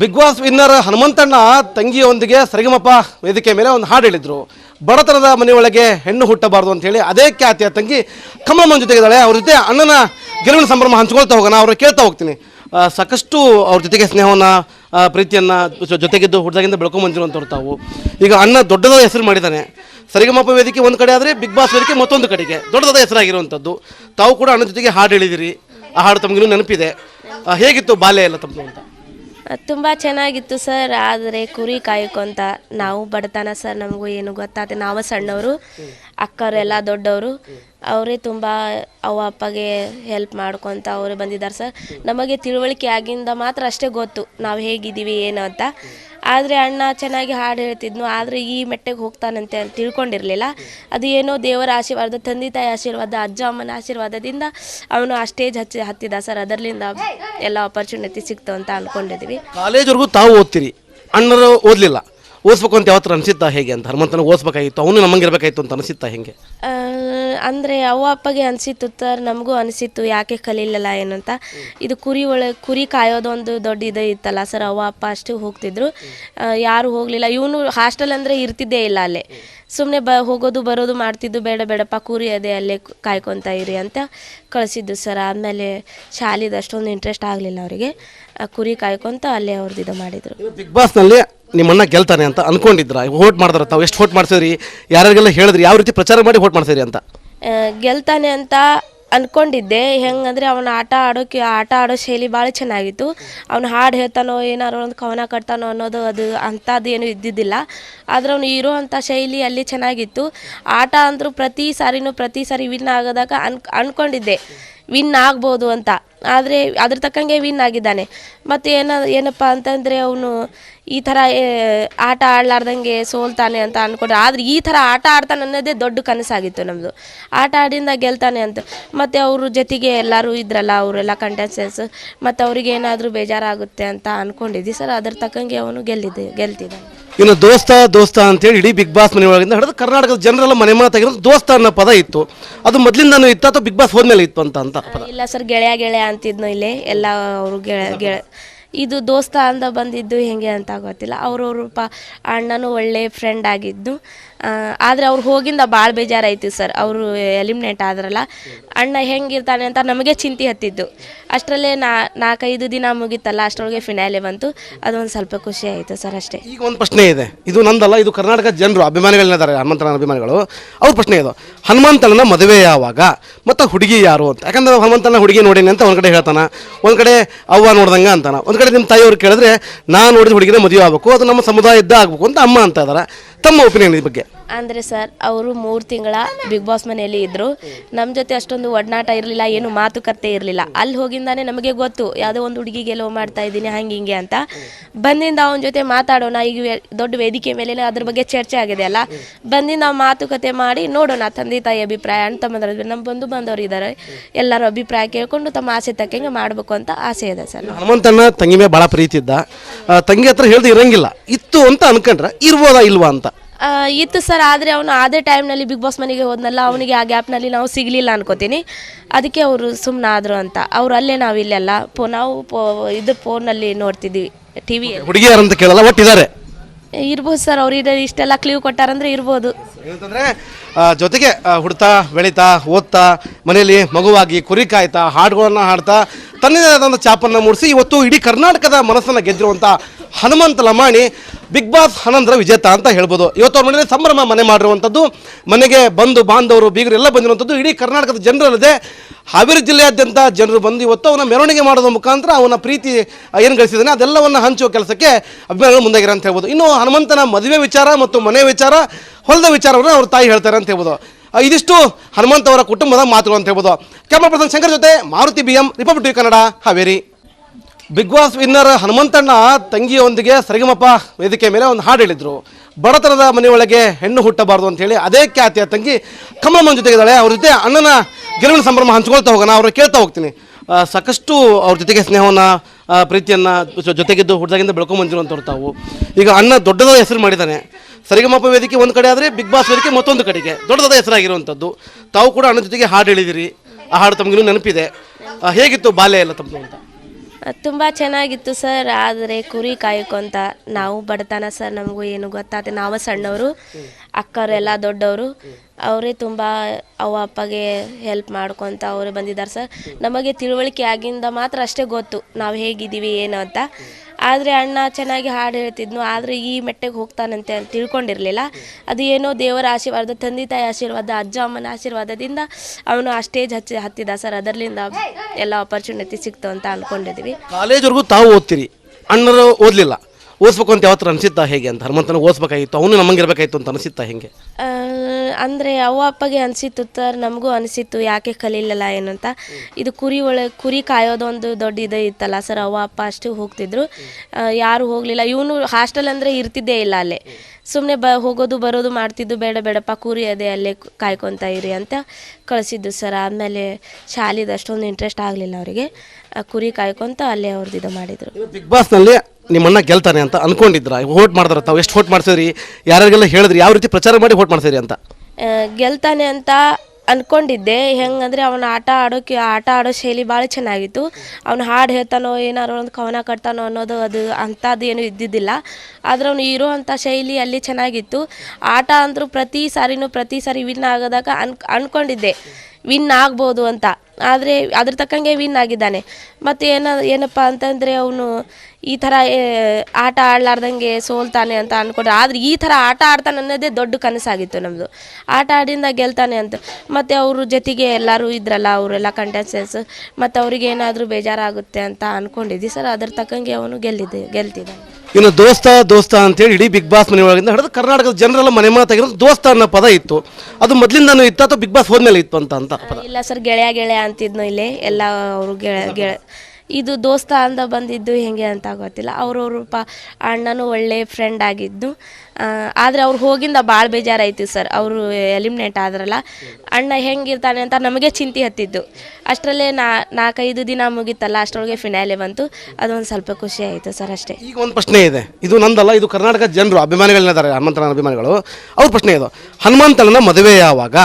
Big boss winner ಹನುಮಂತಣ್ಣ ತಂಗಿಯೊಂದಿಗೆ ಸರಿಗಮಪ ವೇದಿಕೆ ಮೇಲೆ ಒಂದು ಹಾಡು ಹೇಳಿದ್ರು ಬಡತನದ ಮನೆಯೊಳಗೆ ಹೆಣ್ಣು ಹುಟ್ಟಬಾರದು ಅಂತ ಹೇಳಿ ಅದೇ ಖ್ಯಾತಿಯ ತಂಗಿ ಕಮಲಮ್ಮನ ಜೊತೆಗಿದ್ದಾಳೆ. ಅವ್ರ ಜೊತೆ ಅಣ್ಣನ ಗೆಲುವಿನ ಸಂಭ್ರಮ ಹಂಚ್ಕೊಳ್ತಾ ಹೋಗೋಣ ಅವ್ರ ಕೇಳ್ತಾ ಹೋಗ್ತೀನಿ. ಸಾಕಷ್ಟು ಅವ್ರ ಜೊತೆಗೆ ಸ್ನೇಹವನ್ನು ಪ್ರೀತಿಯನ್ನು ಜೊತೆಗಿದ್ದು ಹುಡ್ದಾಗಿಂದ ಬೆಳ್ಕೊಂಬಂದಿರುವಂಥವ್ರು ತಾವು. ಈಗ ಅಣ್ಣ ದೊಡ್ಡದಾದ ಹೆಸರು ಮಾಡಿದ್ದಾನೆ. ಸರಿಗಮಪ ವೇದಿಕೆ ಒಂದು ಕಡೆ ಆದರೆ ಬಿಗ್ ಬಾಸ್ ವೇದಿಕೆ ಮತ್ತೊಂದು ಕಡೆಗೆ ದೊಡ್ಡದಾದ ಹೆಸರಾಗಿರುವಂಥದ್ದು ತಾವು ಕೂಡ ಅಣ್ಣನ ಜೊತೆಗೆ ಹಾಡು ಹೇಳಿದಿರಿ ಆ ಹಾಡು ತಮಗಿನ್ನೂ ನೆನಪಿದೆ. ಹೇಗಿತ್ತು ಬಾಲ್ಯ ಎಲ್ಲ ತಮ್ಮದು ಅಂತ? ತುಂಬ ಚೆನ್ನಾಗಿತ್ತು ಸರ್, ಆದರೆ ಕುರಿ ಕಾಯ್ಕೊಂತ ನಾವು ಬಡತನ ಸರ್, ನಮಗೂ ಏನು ಗೊತ್ತಾತೆ ನಾವು ಸಣ್ಣವರು ಅಕ್ಕರೆಲ್ಲ ದೊಡ್ಡವರು. ಅವರೇ ತುಂಬ ಅವ್ವ ಅಪ್ಪಗೆ ಹೆಲ್ಪ್ ಮಾಡ್ಕೊತ ಅವರು ಬಂದಿದ್ದಾರೆ ಸರ್. ನಮಗೆ ತಿಳುವಳಿಕೆ ಆಗಿಂದ ಮಾತ್ರ ಅಷ್ಟೇ ಗೊತ್ತು, ನಾವು ಹೇಗಿದ್ದೀವಿ, ಏನು ಅಂತ. ಆದರೆ ಅಣ್ಣ ಚೆನ್ನಾಗಿ ಹಾಡು ಹೇಳ್ತಿದ್ನು, ಆದರೆ ಈ ಮೆಟ್ಟೆಗೆ ಹೋಗ್ತಾನಂತೆ ಅಂತ ತಿಳ್ಕೊಂಡಿರಲಿಲ್ಲ. ಅದು ಏನೋ ದೇವರ ಆಶೀರ್ವಾದ, ತಂದೆ ತಾಯಿ ಆಶೀರ್ವಾದ, ಅಜ್ಜ ಅಮ್ಮನ ಆಶೀರ್ವಾದದಿಂದ ಅವನು ಆ ಸ್ಟೇಜ್ ಹಚ್ಚಿ, ಹತ್ತಿದ ಸರ್. ಅದರಲ್ಲಿಂದ ಎಲ್ಲ ಆಪರ್ಚುನಿಟಿ ಸಿಕ್ತು ಅಂತ ಅಂದ್ಕೊಂಡಿದ್ವಿ ಕಾಲೇಜ್ವರೆಗೂ ತಾವು ಓದ್ತೀರಿ, ಅಣ್ಣರು ಓದಲಿಲ್ಲ. ಓದಿಸ್ಬೇಕು ಅಂತ ಯಾವತ್ತರ ಅನಿಸಿತ್ತಾ ಹೇಗೆ ಅಂತ? ಹನುಮಂತನ ಓದಿಸ್ಬೇಕಾಗಿತ್ತು ಅವನು ನಮಗೆ ಇರಬೇಕಾಗಿತ್ತು ಅಂತ ಅನಿಸಿತ್ತಾ ಹೆಂಗೆ? ಅಂದರೆ ಅವ್ವ ಅಪ್ಪಗೆ ಅನಿಸಿತ್ತು ಸರ್ ನಮಗೂ ಅನಿಸಿತ್ತು ಯಾಕೆ ಕಲೀಲಿಲ್ಲ ಏನಂತ ಅಂತ. ಇದು ಕುರಿ ಒಳಗೆ ಕುರಿ ಕಾಯೋದು ಒಂದು ದೊಡ್ಡ ಇದು ಇತ್ತಲ್ಲ ಸರ್ ಅವ್ವ ಅಪ್ಪ ಅಷ್ಟು ಹೋಗ್ತಿದ್ರು. ಯಾರು ಹೋಗಲಿಲ್ಲ ಇವನು ಹಾಸ್ಟೆಲ್ ಅಂದರೆ ಇರ್ತಿದ್ದೇ ಇಲ್ಲ ಅಲ್ಲೇ. ಸುಮ್ಮನೆ ಬ ಹೋಗೋದು ಬರೋದು ಮಾಡ್ತಿದ್ದು ಬೇಡ ಬೇಡಪ್ಪ ಕುರಿ ಅದೇ ಅಲ್ಲೇ ಕಾಯ್ಕೊತ ಇರಿ ಅಂತ ಕಳಿಸಿದ್ದು ಸರ್. ಆದಮೇಲೆ ಶಾಲಿದ ಅಷ್ಟೊಂದು ಇಂಟ್ರೆಸ್ಟ್ ಆಗಲಿಲ್ಲ ಅವರಿಗೆ. ಕುರಿ ಕಾಯ್ಕೊತ ಅಲ್ಲೇ ಅವ್ರದ್ದು ಇದು ಮಾಡಿದರು. ಬಿಗ್ ಬಾಸ್ನಲ್ಲಿ ನಿಮ್ಮಣ್ಣ ಗೆಲ್ತಾನೆ ಅಂತ ಅನ್ಕೊಂಡಿದ್ರ, ವೋಟ್ ಮಾಡಿದ್ರ ತಾವು, ಎಷ್ಟು ವೋಟ್ ಮಾಡ್ಸಿದ್ರಿ ಯಾರಿಗೆಲ್ಲ ಹೇಳಿದ್ರಿ, ಯಾವ ರೀತಿ ಪ್ರಚಾರ ಮಾಡಿ ವೋಟ್ ಮಾಡ್ಸಿದ್ರಿ ಅಂತ? ಗೆಲ್ತಾನೆ ಅಂತ ಅನ್ಕೊಂಡಿದ್ದೆ, ಹೆಂಗಂದ್ರೆ ಅವನ ಆಟ ಆಡೋಕೆ, ಆಟ ಆಡೋ ಶೈಲಿ ಭಾಳ ಚೆನ್ನಾಗಿತ್ತು. ಅವ್ನು ಹಾಡು ಹೇಳ್ತಾನೋ, ಏನಾರು ಒಂದು ಕವನ ಕಟ್ತಾನೋ ಅನ್ನೋದು ಅದು ಅಂಥದ್ದು ಏನು ಇದ್ದಿದ್ದಿಲ್ಲ. ಆದ್ರೆ ಅವನು ಇರೋ ಅಂಥ ಶೈಲಿ ಅಲ್ಲಿ ಚೆನ್ನಾಗಿತ್ತು. ಆಟ ಅಂದರೂ ಪ್ರತಿ ಸಾರಿನೂ ಪ್ರತಿ ಸಾರಿ ವಿನ್ ಆಗೋದಾಗ ಅನ್, ಅನ್ಕೊಂಡಿದ್ದೆ, ವಿನ್ ಆಗ್ಬೋದು ಅಂತ. ಆದರೆ ಅದ್ರ ತಕ್ಕಂಗೆ ವಿನ್ ಆಗಿದ್ದಾನೆ. ಮತ್ತು ಏನ, ಏನಪ್ಪ ಅಂತಂದರೆ ಅವನು ಈ ಥರ ಆಟ ಆಡಲಾರ್ದಂಗೆ ಸೋಲ್ತಾನೆ ಅಂತ ಅಂದ್ಕೊಂಡ್ರೆ ಆದರೆ ಈ ಥರ ಆಟ ಆಡ್ತಾನೆ ಅನ್ನೋದೇ ದೊಡ್ಡ ಕನಸಾಗಿತ್ತು ನಮ್ಮದು ಆಟ ಆಡಿಂದ ಗೆಲ್ತಾನೆ ಅಂತ. ಮತ್ತು ಅವ್ರ ಜೊತೆಗೆ ಎಲ್ಲರೂ ಇದ್ರಲ್ಲ, ಅವರೆಲ್ಲ ಕಂಟೆಸ್ಟೆನ್ಸ್ ಮತ್ತು ಅವ್ರಿಗೆ ಏನಾದರೂ ಬೇಜಾರಾಗುತ್ತೆ ಅಂತ ಅಂದ್ಕೊಂಡಿದ್ವಿ ಸರ್, ಅದ್ರ ತಕ್ಕಂಗೆ ಅವನು ಗೆಲ್ಲಿದ್ದೆ ಗೆಲ್ತಿದ್ದಾನೆ. ಇನ್ನು ದೋಸ್ತ ದೋಸ್ತ ಅಂತೇಳಿ ಇಡೀ ಬಿಗ್ ಬಾಸ್ ಮನೆ ಒಳಗಿಂದ ಹಿಡಿದು ಕರ್ನಾಟಕದ ಜನರೆಲ್ಲ ಮನೆ ಮಾತಾಗಿರೋದು ದೋಸ್ತ ಅನ್ನೋ ಪದ ಇತ್ತು. ಅದು ಮೊದಲಿಂದನೂ ಇತ್ತು ಅಥವಾ ಬಿಗ್ ಬಾಸ್ ಹೋದ್ಮೇಲೆ ಇತ್ತು ಅಂತ ಅಂತ ಇಲ್ಲ ಸರ್, ಗೆಳೆಯ ಗೆಳೆಯ ಅಂತಿದ್ನು ಇಲ್ಲಿ, ಎಲ್ಲ ಅವರು ಗೆಳೆ ಗೆಳೆ ಇದು ದೋಸ್ತ ಅಂದ ಬಂದಿದ್ದು ಹೆಂಗೆ ಅಂತ ಗೊತ್ತಿಲ್ಲ. ಅವ್ರವ್ರ ಪ ಅಣ್ಣನೂ ಒಳ್ಳೆ ಫ್ರೆಂಡ್ ಆಗಿದ್ದು. ಆದರೆ ಅವ್ರು ಹೋಗಿಂದ ಭಾಳ ಬೇಜಾರಾಯ್ತು ಸರ್. ಅವರು ಎಲಿಮಿನೇಟ್ ಆದ್ರಲ್ಲ. ಅಣ್ಣ ಹೆಂಗಿರ್ತಾನೆ ಅಂತ ನಮಗೆ ಚಿಂತೆ ಹತ್ತಿದ್ದು. ಅಷ್ಟರಲ್ಲೇ ನಾ, ನಾಲ್ಕೈದು ದಿನ ಮುಗೀತಲ್ಲ, ಅಷ್ಟರೊಳಗೆ ಫಿನಾಲೆ ಬಂತು. ಅದೊಂದು ಸ್ವಲ್ಪ ಖುಷಿ ಆಯಿತು ಸರ್ ಅಷ್ಟೇ. ಈಗ ಒಂದು ಪ್ರಶ್ನೆ ಇದೆ. ಇದು ನಂದಲ್ಲ, ಇದು ಕರ್ನಾಟಕ ಜನರು ಅಭಿಮಾನಿಗಳಿದ್ದಾರೆ ಹನುಮಂತನ ಅಭಿಮಾನಿಗಳು. ಅವ್ರ ಪ್ರಶ್ನೆ ಇದು. ಹನುಮಂತನ ಮದುವೆ ಯಾವಾಗ? ಮತ್ತು ಹುಡುಗಿ ಯಾರು ಅಂತ? ಯಾಕಂದ್ರೆ ಹನುಮಂತನ ಹುಡುಗಿ ನೋಡೀನಿ ಅಂತ ಒಂದು ಕಡೆ ಹೇಳ್ತಾನೆ. ಒಂದು ಕಡೆ ಅವ್ವ ನೋಡ್ದಂಗೆ ಅಂತಾನೆ. ಒಂದು ನಿಮ್ಮ ತಾಯಿಯವ್ರು ಕೇಳಿದ್ರೆ, ನಾನು ನೋಡಿದ ಹುಡುಗಿನ ಮದುವೆ ಆಗಬೇಕು, ಅದು ನಮ್ಮ ಸಮುದಾಯದ್ದೇ ಆಗಬೇಕು ಅಂತ ಅಮ್ಮ ಅಂತ ಇದ್ದಾರೆ ತಮ್ಮ ಒಪಿನಿಯನ್ ಈ ಬಗ್ಗೆ. ಅಂದರೆ ಸರ್ ಅವರು ಮೂರು ತಿಂಗಳ ಬಿಗ್ ಬಾಸ್ ಮನೆಯಲ್ಲಿ ಇದ್ದರು ನಮ್ಮ ಜೊತೆ ಅಷ್ಟೊಂದು ಒಡನಾಟ ಇರಲಿಲ್ಲ ಏನು ಮಾತುಕತೆ ಇರಲಿಲ್ಲ. ಅಲ್ಲಿ ಹೋಗಿಂದಾನೆ ನಮಗೆ ಗೊತ್ತು ಯಾವುದೋ ಒಂದು ಹುಡುಗಿಗೆ ಲವ್ ಮಾಡ್ತಾ ಇದ್ದೀನಿ ಹಂಗೆ ಹಿಂಗೆ ಅಂತ. ಬಂದಿಂದ ಅವನ ಜೊತೆ ಮಾತಾಡೋಣ ಈಗ ದೊಡ್ಡ ವೇದಿಕೆ ಮೇಲೆ ಅದ್ರ ಬಗ್ಗೆ ಚರ್ಚೆ ಆಗಿದೆ ಅಲ್ಲ. ಬಂದಿಂದ ನಾವು ಮಾತುಕತೆ ಮಾಡಿ ನೋಡೋಣ ತಂದೆ ತಾಯಿ ಅಭಿಪ್ರಾಯ ಅಣ್ಣ ತಮ್ಮದ್ರ ನಮ್ಮ ಬಂಧು ಬಾಂಧವರು ಇದ್ದಾರೆ ಎಲ್ಲರ ಅಭಿಪ್ರಾಯ ಕೇಳಿಕೊಂಡು ತಮ್ಮ ಆಸೆ ತಕ್ಕಂಗೆ ಮಾಡಬೇಕು ಅಂತ ಆಸೆ ಇದೆ ಸರ್. ಹನುಮಂತನ ತಂಗಿ ಮೇಲೆ ಭಾಳ ಪ್ರೀತಿ ಇದ್ದ. ತಂಗಿ ಹತ್ರ ಹೇಳ್ದು ಇರಂಗಿಲ್ಲ. ಇತ್ತು ಅಂತ ಅನ್ಕೊಂಡ್ರೆ ಇರ್ಬೋದಾ ಇಲ್ವಾ ಅಂತ. ಆ, ಇತ್ತು ಸರ್ ಆದರೆ ಅವನು ಅದೇ ಟೈಮ್ನಲ್ಲಿ ಬಿಗ್ ಬಾಸ್ ಮನೆಗೆ ಹೋದ್ನಲ್ಲ ಅವನಿಗೆ ಆ ಗ್ಯಾಪ್ನಲ್ಲಿ ನಾವು ಸಿಗಲಿಲ್ಲ ಅನ್ಕೋತೀನಿ. ಅದಕ್ಕೆ ಅವರು ಸುಮ್ಮನೆ ಆದರು ಅಂತ. ಅವ್ರು ಅಲ್ಲೇ ನಾವು ಇಲ್ಲೆಲ್ಲ ಪೋ ನಾವು ಪೋ ಇದು ಫೋನಲ್ಲಿ ನೋಡ್ತಿದ್ವಿ ಟಿ ವಿ ಹುಡುಗಿಯಾರಂತ ಕೇಳಲ್ಲ ಒಟ್ಟಿದ್ದಾರೆ. ಇರ್ಬೋದು ಸರ್ ಅವ್ರು ಇದೆ ಇಷ್ಟೆಲ್ಲ ಕ್ಲೀವ್ ಕೊಟ್ಟಾರಂದ್ರೆ ಇರ್ಬೋದು. ಏನಂತಂದ್ರೆ ಜೊತೆಗೆ ಹುಡ್ತಾ, ಬೆಳೀತಾ, ಓದ್ತಾ, ಮನೆಯಲ್ಲಿ ಮಗುವಾಗಿ ಕುರಿ ಕಾಯ್ತಾ, ಹಾಡುಗಳನ್ನು ಹಾಡ್ತಾ, ತನ್ನದೇ ಆದಂಥ ಚಾಪನ್ನು ಮೂಡಿಸಿ ಇವತ್ತು ಇಡೀ ಕರ್ನಾಟಕದ ಮನಸ್ಸನ್ನು ಗೆದ್ದಿರುವಂಥ ಹನುಮಂತ ಲಮಾಣಿ, ಬಿಗ್ ಬಾಸ್ ಹನಂದ್ರ ವಿಜೇತ ಅಂತ ಹೇಳ್ಬೋದು. ಇವತ್ತು ಅವ್ರ ಮನೆಯಲ್ಲಿ ಸಂಭ್ರಮ ಮನೆ ಮಾಡಿರುವಂಥದ್ದು, ಮನೆಗೆ ಬಂದು ಬಾಂಧವರು, ಬೀಗರು ಎಲ್ಲ ಬಂದಿರುವಂಥದ್ದು ಇಡೀ ಕರ್ನಾಟಕದ ಜನರಲ್ಲದೆ, ಹಾವೇರಿ ಜಿಲ್ಲೆಯಾದ್ಯಂತ ಜನರು ಬಂದು ಇವತ್ತು ಅವನ ಮೆರವಣಿಗೆ ಮಾಡೋದ್ರ ಮುಖಾಂತರ ಅವನ ಪ್ರೀತಿ ಏನು ಗಳಿಸಿದ್ದಾನೆ, ಅದೆಲ್ಲವನ್ನು ಹಂಚುವ ಕೆಲಸಕ್ಕೆ ಅಭಿಮಾನಿಗಳು ಮುಂದಾಗಿರೋ ಅಂತ ಹೇಳ್ಬೋದು. ಇನ್ನು ಹನುಮಂತನ ಮದುವೆ ವಿಚಾರ ಮತ್ತು ಮನೆ ವಿಚಾರ ಹೊಲದ ವಿಚಾರವನ್ನು ಅವ್ರ ತಾಯಿ ಹೇಳ್ತಾರೆ ಅಂತ ಹೇಳ್ಬೋದು. ಇದಿಷ್ಟು ಹನುಮಂತ ಅವರ ಕುಟುಂಬದ ಮಾತುಗಳು ಅಂತ ಹೇಳ್ಬೋದು. ಕ್ಯಾಮ್ರಾ ಪರ್ಸನ್ ಶಂಕರ್ ಜೊತೆ Maruti B M Republic TV Kannada Haveri. Big boss winner Hanumantanna ತಂಗಿಯೊಂದಿಗೆ Sarigamapa ವೇದಿಕೆ ಮೇಲೆ ಒಂದು ಹಾಡು ಹೇಳಿದರು. ಬಡತನದ ಮನೆಯೊಳಗೆ ಹೆಣ್ಣು ಹುಟ್ಟಬಾರದು ಅಂತ ಹೇಳಿ ಅದೇ ಖ್ಯಾತಿಯ ತಂಗಿ ಕಮಲಮ್ಮನ ಜೊತೆಗಿದ್ದಾಳೆ ಅವ್ರ ಜೊತೆ ಅಣ್ಣನ ಗೆಲುವಿನ ಸಂಭ್ರಮ ಹಂಚ್ಕೊಳ್ತಾ ಹೋಗೋಣ. ಅವ್ರನ್ನ ಕೇಳ್ತಾ ಹೋಗ್ತೀನಿ. ಸಾಕಷ್ಟು ಅವ್ರ ಜೊತೆಗೆ ಸ್ನೇಹವನ್ನು ಪ್ರೀತಿಯನ್ನು ಜೊತೆಗಿದ್ದು ಹುಡ್ದಾಗಿಂದ ಬೆಳ್ಕೊಂಬಂದಿರುವಂಥವ್ರು ತಾವು. ಈಗ ಅಣ್ಣ ದೊಡ್ಡದಾದ ಹೆಸರು ಮಾಡಿದ್ದಾನೆ ಸರಿಗಮಪ ವೇದಿಕೆ ಒಂದು ಕಡೆ ಆದರೆ ಬಿಗ್ ಬಾಸ್ ವೇದಿಕೆ ಮತ್ತೊಂದು ಕಡೆಗೆ. ದೊಡ್ಡದಾದ ಹೆಸರಾಗಿರುವಂಥದ್ದು ತಾವು ಕೂಡ ಅಣ್ಣ ಜೊತೆಗೆ ಹಾಡು ಹೇಳಿದಿರಿ. ಆ ಹಾಡು ತಮಗಿನ್ನೂ ನೆನಪಿದೆ. ಹೇಗಿತ್ತು ಬಾಲ್ಯ ಎಲ್ಲ ತಮ್ಮದು ಅಂತ? ತುಂಬ ಚೆನ್ನಾಗಿತ್ತು ಸರ್, ಆದರೆ ಕುರಿ ಕಾಯ್ಕೊಂತ ನಾವು ಬಡತನ ಸರ್, ನಮಗೂ ಏನು ಗೊತ್ತಾಗುತ್ತೆ ನಾವು ಸಣ್ಣವರು, ಅಕ್ಕರೆಲ್ಲ ದೊಡ್ಡವರು, ಅವರೇ ತುಂಬ ಅವ ಅಪ್ಪಗೆ ಹೆಲ್ಪ್ ಮಾಡ್ಕೊತ ಅವರೇ ಬಂದಿದ್ದಾರೆ ಸರ್. ನಮಗೆ ತಿಳುವಳಿಕೆ ಆಗಿಂದ ಮಾತ್ರ ಅಷ್ಟೇ ಗೊತ್ತು, ನಾವು ಹೇಗಿದ್ದೀವಿ, ಏನು ಅಂತ. ಆದರೆ ಅಣ್ಣ ಚೆನ್ನಾಗಿ ಹಾಡು ಹೇಳ್ತಿದ್ನು, ಆದರೆ ಈ ಮೆಟ್ಟೆಗೆ ಹೋಗ್ತಾನಂತೆ ಅಂತ ತಿಳ್ಕೊಂಡಿರಲಿಲ್ಲ. ಅದು ಏನೋ ದೇವರ ಆಶೀರ್ವಾದ, ತಂದೆ ತಾಯಿ ಆಶೀರ್ವಾದ, ಅಜ್ಜ ಅಮ್ಮನ ಆಶೀರ್ವಾದದಿಂದ ಅವನು ಆ ಸ್ಟೇಜ್ ಹಚ್ಚಿ ಹತ್ತಿದ ಸರ್. ಅದರಿಂದ ಎಲ್ಲ ಆಪರ್ಚುನಿಟಿ ಸಿಕ್ತು ಅಂತ ಅಂದ್ಕೊಂಡಿದ್ವಿ ಕಾಲೇಜ್ವರೆಗೂ ತಾವು ಓದ್ತೀರಿ, ಅಣ್ಣರು ಓದಲಿಲ್ಲ. ಓದಿಸ್ಬೇಕು ಅಂತ ಯಾವತ್ತರ ಅನಿಸುತ್ತಾ ಹೇಗೆ ಅಂತ? ಹನುಮಂತನ ಓದಿಸ್ಬೇಕಾಗಿತ್ತು ಅವನು ನಮ್ಮಂಗಿರ್ಬೇಕಾಗಿತ್ತು ಅಂತ ಅನಿಸಿತ್ತ ಹೆಂಗೆ? ಅಂದರೆ ಅವ್ವ ಅಪ್ಪಗೆ ಅನಿಸಿತ್ತು ಸರ್ ನಮಗೂ ಅನಿಸಿತ್ತು ಯಾಕೆ ಕಲೀಲಲ್ಲ ಏನು ಅಂತ. ಇದು ಕುರಿ ಒಳಗೆ ಕುರಿ ಕಾಯೋದೊಂದು ದೊಡ್ಡ ಇದು ಇತ್ತಲ್ಲ ಸರ್ ಅವ್ವ ಅಪ್ಪ ಅಷ್ಟೇ ಹೋಗ್ತಿದ್ರು. ಯಾರು ಹೋಗಲಿಲ್ಲ. ಇವನು ಹಾಸ್ಟೆಲ್ ಅಂದರೆ ಇರ್ತಿದ್ದೇ ಇಲ್ಲ ಅಲ್ಲೇ. ಸುಮ್ಮನೆ ಬ ಹೋಗೋದು ಬರೋದು ಮಾಡ್ತಿದ್ದು ಬೇಡ ಬೇಡಪ್ಪ ಕುರಿ ಅದೇ ಅಲ್ಲೇ ಕಾಯ್ಕೊತ ಇರಿ ಅಂತ ಕಳಿಸಿದ್ದು ಸರ್. ಆಮೇಲೆ ಶಾಲಿದ ಅಷ್ಟೊಂದು ಇಂಟ್ರೆಸ್ಟ್ ಆಗಲಿಲ್ಲ ಅವರಿಗೆ. ಕುರಿ ಕಾಯ್ಕೊತ ಅಲ್ಲೇ ಅವ್ರದ್ದು ಇದು ಮಾಡಿದರು. ಬಿಗ್ ಬಾಸ್ನಲ್ಲಿ ನಿಮ್ಮ ಅಣ್ಣ ಗೆಲ್ತಾನೆ ಅಂತ ಅನ್ಕೊಂಡಿದ್ರ ವೋಟ್ ಮಾಡಿದ್ರ ತಾವು, ಎಷ್ಟು ವೋಟ್ ಮಾಡ್ಸಿದ್ರಿ ಯಾರಿಗೆಲ್ಲ ಹೇಳಿದ್ರಿ, ಯಾವ ರೀತಿ ಪ್ರಚಾರ ಮಾಡಿ ವೋಟ್ ಮಾಡ್ಸಿದ್ರಿ ಅಂತ? ಗೆಲ್ತಾನೆ ಅಂತ ಅನ್ಕೊಂಡಿದ್ದೆ, ಹೆಂಗಂದ್ರೆ ಅವನ ಆಟ ಆಡೋಕೆ, ಆಟ ಆಡೋ ಶೈಲಿ ಭಾಳ ಚೆನ್ನಾಗಿತ್ತು. ಅವನು ಹಾಡು ಹೇಳ್ತಾನೋ ಏನಾರು ಒಂದು ಕವನ ಕಟ್ತಾನೋ ಅನ್ನೋದು ಅದು ಅಂಥದ್ದು ಏನು ಇದ್ದಿದ್ದಿಲ್ಲ. ಆದ್ರೆ ಅವನು ಇರೋ ಅಂಥ ಶೈಲಿ ಅಲ್ಲಿ ಚೆನ್ನಾಗಿತ್ತು. ಆಟ ಅಂದರೂ ಪ್ರತಿ ಸಾರಿನೂ, ಪ್ರತಿ ಸಾರಿ ವಿನ್ ಆಗೋದಾಗ ಅನ್, ಅನ್ಕೊಂಡಿದ್ದೆ ವಿನ್ ಆಗ್ಬೋದು ಅಂತ. ಆದರೆ ಅದ್ರ ತಕ್ಕಂಗೆ ವಿನ್ ಆಗಿದ್ದಾನೆ. ಮತ್ತು ಏನ, ಏನಪ್ಪ ಅಂತಂದರೆ ಅವನು ಈ ಥರ ಆಟ ಆಡಲಾರ್ದಂಗೆ ಸೋಲ್ತಾನೆ ಅಂತ ಅಂದ್ಕೊಂಡ್ರೆ ಆದರೆ ಈ ಥರ ಆಟ ಆಡ್ತಾನೆ ಅನ್ನೋದೇ ದೊಡ್ಡ ಕನಸಾಗಿತ್ತು ನಮ್ಮದು ಆಟ ಆಡಿಂದ ಗೆಲ್ತಾನೆ ಅಂತ. ಮತ್ತು ಅವ್ರ ಜೊತೆಗೆ ಎಲ್ಲರೂ ಇದ್ರಲ್ಲ ಅವರೆಲ್ಲ ಕಂಟೆಸ್ಟೆನ್ಸ್ ಮತ್ತು ಅವ್ರಿಗೆ ಏನಾದರೂ ಬೇಜಾರಾಗುತ್ತೆ ಅಂತ ಅಂದ್ಕೊಂಡಿದ್ವಿ ಸರ್ ಅದ್ರ ತಕ್ಕಂಗೆ ಅವನು ಗೆಲ್ಲಿದ್ದೆ ಗೆಲ್ತಿದ್ದಾನೆ. ಇನ್ನು ದೋಸ್ತ ದೋಸ್ತ ಅಂತೇಳಿ ಇಡೀ ಬಿಗ್ ಬಾಸ್ ಮನೆ ಒಳಗಿಂದ ಹಿಡಿದು ಕರ್ನಾಟಕದ ಜನರೆಲ್ಲ ಮನೆ ಮಾತಾಗಿರೋದು ದೋಸ್ತ ಅನ್ನೋ ಪದ ಇತ್ತು. ಅದು ಮೊದಲಿಂದನೂ ಇತ್ತು ಅಥವಾ ಬಿಗ್ ಬಾಸ್ ಹೋದ್ಮೇಲೆ ಇತ್ತು ಅಂತ ಅಂತ ಇಲ್ಲ ಸರ್ ಗೆಳೆಯ ಗೆಳೆಯ ಅಂತಿದ್ನು ಇಲ್ಲೇ ಎಲ್ಲ ಅವರು ಗೆಳೆ ಗೆಳೆ ಇದು ದೋಸ್ತ ಅಂದ ಬಂದಿದ್ದು ಹೆಂಗೆ ಅಂತ ಗೊತ್ತಿಲ್ಲ. ಅವ್ರವ್ರ ಪ ಅಣ್ಣನೂ ಒಳ್ಳೆ ಫ್ರೆಂಡ್ ಆಗಿದ್ದು. ಆದರೆ ಅವ್ರು ಹೋಗಿಂದ ಭಾಳ ಬೇಜಾರಾಯ್ತು ಸರ್. ಅವರು ಎಲಿಮಿನೇಟ್ ಆದ್ರಲ್ಲ. ಅಣ್ಣ ಹೆಂಗಿರ್ತಾನೆ ಅಂತ ನಮಗೆ ಚಿಂತೆ ಹತ್ತಿದ್ದು. ಅಷ್ಟರಲ್ಲೇ ನಾ, ನಾಲ್ಕೈದು ದಿನ ಮುಗೀತಲ್ಲ, ಅಷ್ಟರೊಳಗೆ ಫಿನಾಲೆ ಬಂತು. ಅದೊಂದು ಸ್ವಲ್ಪ ಖುಷಿ ಆಯಿತು ಸರ್ ಅಷ್ಟೇ. ಈಗ ಒಂದು ಪ್ರಶ್ನೆ ಇದೆ. ಇದು ನಂದಲ್ಲ, ಇದು ಕರ್ನಾಟಕ ಜನರು ಅಭಿಮಾನಿಗಳಿದ್ದಾರೆ ಹನುಮಂತನ ಅಭಿಮಾನಿಗಳು. ಅವ್ರ ಪ್ರಶ್ನೆ ಇದು ಹನುಮಂತನ ಮದುವೆ ಯಾವಾಗ,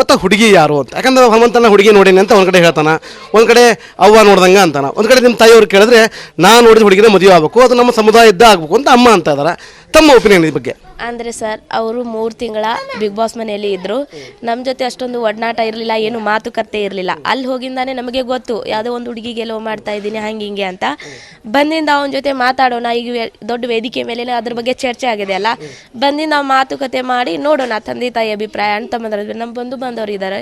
ಮತ್ತು ಹುಡುಗಿ ಯಾರು ಅಂತ. ಯಾಕಂದ್ರೆ ಹನುಮಂತನ ಹುಡುಗಿ ನೋಡೀನಿ ಅಂತ ಒಂದು ಕಡೆ ಹೇಳ್ತಾನ, ಒಂದು ಕಡೆ ಅವ್ವ ನೋಡ್ದಂಗೆ ಅಂತಾನೆ. ಒಂದು ಕಡೆ ನಿಮ್ಮ ತಾಯಿಯವ್ರು ಕೇಳಿದ್ರೆ, ನಾನು ನೋಡಿದ ಹುಡುಗಿನ ಮದುವೆ ಆಗಬೇಕು, ಅದು ನಮ್ಮ ಸಮುದಾಯದ್ದೇ ಆಗಬೇಕು ಅಂತ ಅಮ್ಮ ಅಂತ ಇದ್ದಾರೆ ತಮ್ಮ ಒಪಿನಿಯನ್ ಈ ಬಗ್ಗೆ. ಅಂದರೆ ಸರ್, ಅವರು ಮೂರು ತಿಂಗಳ ಬಿಗ್ ಬಾಸ್ ಮನೆಯಲ್ಲಿ ಇದ್ದರು ನಮ್ಮ ಜೊತೆ ಅಷ್ಟೊಂದು ಒಡನಾಟ ಇರಲಿಲ್ಲ, ಏನು ಮಾತುಕತೆ ಇರಲಿಲ್ಲ. ಅಲ್ಲಿ ಹೋಗಿಂದಾನೆ ನಮಗೆ ಗೊತ್ತು, ಯಾವುದೋ ಒಂದು ಹುಡುಗಿಗೆ ಲೋ ಮಾಡ್ತಾ ಇದ್ದೀನಿ, ಹಂಗೆ ಹಿಂಗೆ ಅಂತ. ಬಂದಿಂದ ಅವನ ಜೊತೆ ಮಾತಾಡೋಣ, ಈಗ ದೊಡ್ಡ ವೇದಿಕೆ ಮೇಲೆ ಅದ್ರ ಬಗ್ಗೆ ಚರ್ಚೆ ಆಗಿದೆ ಅಲ್ಲ. ಬಂದಿಂದ ಮಾತುಕತೆ ಮಾಡಿ, ನೋಡೋಣ, ತಂದೆ ತಾಯಿ ಅಭಿಪ್ರಾಯ ಅಂತ ಬಂದ್ರೆ ನಮ್ಮ ಬಂಧು ಬಂದವರು ಇದ್ದಾರೆ.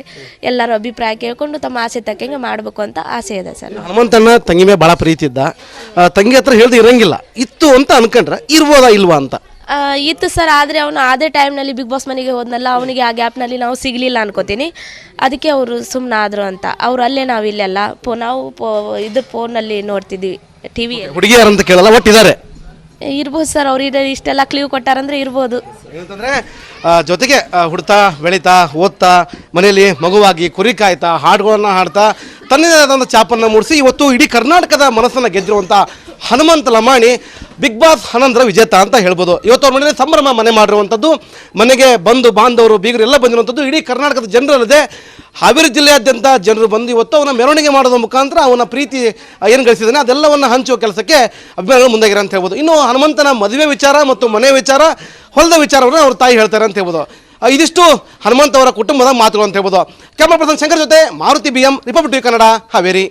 ಎಲ್ಲರ ಅಭಿಪ್ರಾಯ ಕೇಳಿಕೊಂಡು ತಮ್ಮ ಆಸೆ ತಕ್ಕಂಗೆ ಮಾಡಬೇಕು ಅಂತ ಆಸೆ ಇದೆ ಸರ್. ಹನುಮಂತನ ತಂಗಿ ಮೇಲೆ ಭಾಳ ಪ್ರೀತಿ ಇದ್ದ. ತಂಗಿ ಹತ್ರ ಹೇಳ್ದು ಇರಂಗಿಲ್ಲ. ಇತ್ತು ಅಂತ ಅನ್ಕೊಂಡ್ರೆ ಇರ್ಬೋದಾ ಇಲ್ವಾ ಅಂತ. ಆ, ಇತ್ತು ಸರ್ ಆದರೆ ಅವನು ಅದೇ ಟೈಮ್ನಲ್ಲಿ ಬಿಗ್ ಬಾಸ್ ಮನೆಗೆ ಹೋದ್ನಲ್ಲ ಅವನಿಗೆ ಆ ಗ್ಯಾಪ್ನಲ್ಲಿ ನಾವು ಸಿಗಲಿಲ್ಲ ಅನ್ಕೋತೀನಿ. ಅದಕ್ಕೆ ಅವರು ಸುಮ್ಮನೆ ಆದರು ಅಂತ. ಅವ್ರು ಅಲ್ಲೇ ನಾವು ಇಲ್ಲೆಲ್ಲ ಪೋ ನಾವು ಪೋ ಇದು ಫೋನಲ್ಲಿ ನೋಡ್ತಿದ್ವಿ ಟಿ ವಿ ಹುಡುಗಿಯಾರಂತ ಕೇಳಲ್ಲ ಒಟ್ಟಿದ್ದಾರೆ? ಇರ್ಬೋದು ಸರ್ ಅವ್ರು ಇದೆ ಇಷ್ಟೆಲ್ಲ ಕ್ಲೀವ್ ಕೊಟ್ಟಾರಂದ್ರೆ ಇರ್ಬೋದು. ಏನಂತಂದ್ರೆ ಜೊತೆಗೆ ಹುಡ್ತಾ, ಬೆಳೀತಾ, ಓದ್ತಾ, ಮನೆಯಲ್ಲಿ ಮಗುವಾಗಿ ಕುರಿ ಕಾಯ್ತಾ, ಹಾಡುಗಳನ್ನು ಹಾಡ್ತಾ, ತನ್ನದೇ ಆದಂಥ ಚಾಪನ್ನು ಮೂಡಿಸಿ ಇವತ್ತು ಇಡೀ ಕರ್ನಾಟಕದ ಮನಸ್ಸನ್ನು ಗೆದ್ದಿರುವಂಥ ಹನುಮಂತ ಲಮಾಣಿ ಬಿಗ್ ಬಾಸ್ ಹನಂದ್ರ ವಿಜೇತ ಅಂತ ಹೇಳ್ಬೋದು. ಇವತ್ತು ಅವ್ರ ಮನೆಯಲ್ಲಿ ಸಂಭ್ರಮ ಮನೆ ಮಾಡಿರುವಂಥದ್ದು, ಮನೆಗೆ ಬಂದು ಬಾಂಧವರು, ಬೀಗರು ಎಲ್ಲ ಬಂದಿರುವಂಥದ್ದು ಇಡೀ ಕರ್ನಾಟಕದ ಜನರಲ್ಲದೆ, ಹಾವೇರಿ ಜಿಲ್ಲೆಯಾದ್ಯಂತ ಜನರು ಬಂದು ಇವತ್ತು ಅವನ ಮೆರವಣಿಗೆ ಮಾಡೋದ್ರ ಮುಖಾಂತರ ಅವನ ಪ್ರೀತಿ ಏನು ಗಳಿಸಿದ್ದಾನೆ, ಅದೆಲ್ಲವನ್ನು ಹಂಚುವ ಕೆಲಸಕ್ಕೆ ಅಭಿಮಾನಿಗಳು ಮುಂದಾಗಿರೋ ಅಂತ ಹೇಳ್ಬೋದು. ಇನ್ನು ಹನುಮಂತನ ಮದುವೆ ವಿಚಾರ ಮತ್ತು ಮನೆ ವಿಚಾರ ಹೊಲದ ವಿಚಾರವನ್ನು ಅವ್ರ ತಾಯಿ ಹೇಳ್ತಾರೆ ಅಂತ ಹೇಳ್ಬೋದು. ಇದಿಷ್ಟು ಹನುಮಂತ ಅವರ ಕುಟುಂಬದ ಮಾತುಗಳು ಅಂತ ಹೇಳ್ಬೋದು. ಕ್ಯಾಮ್ರಾ ಪರ್ಸನ್ ಶಂಕರ್ ಜೊತೆ Maruti B M, Republic Kannada, Haveri.